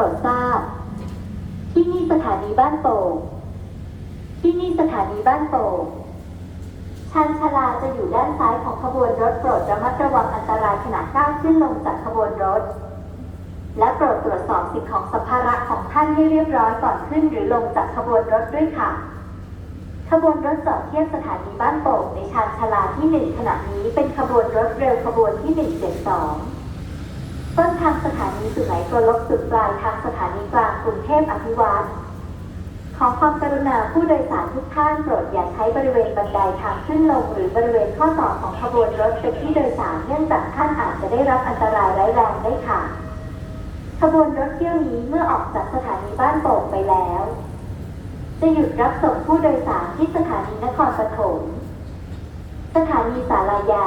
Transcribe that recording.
รดทราบ ที่นี่สถานีบ้านโป่งที่นี่สถานีบ้านโป่งชานชาลาจะอยู่ด้านซ้ายของขบวนรถโปรดระมัดระวังอันตรายขณะก้าวขึ้นลงจากขบวนรถ และโปรดตรวจสอบสิ่งของสัมภาระของท่านให้เรียบร้อยก่อนขึ้นหรือลงจากขบวนรถด้วยค่ะ ขบวนรถจอดเทียบสถานีบ้านโป่งในชานชาลาที่หนึ่งขณะนี้เป็นขบวนรถเร็วขบวนที่หนึ่งเจ็ดสองต้นทางานีสุไหงโกลกจุดปลายทางสถานีกลางกรุงเทพอภิวัตรขอความกรุณาผู้โดยสารทุกท่านโปรดอย่าใช้บริเวณบันไดทางขึ้นลง หรือบริเวณข้อต่อของขบวนรถเป็นที่โดยสารเนื่องจากท่านอาจจะได้รับอันตรายร้ายแรงได้ค่ะ ขบวนรถเที่ยวนี้เมื่อออกจากสถานีบ้านโป่งไปแล้ว จะหยุดรับส่งผู้โดยสารที่สถานีนครปฐมสถานีสารายา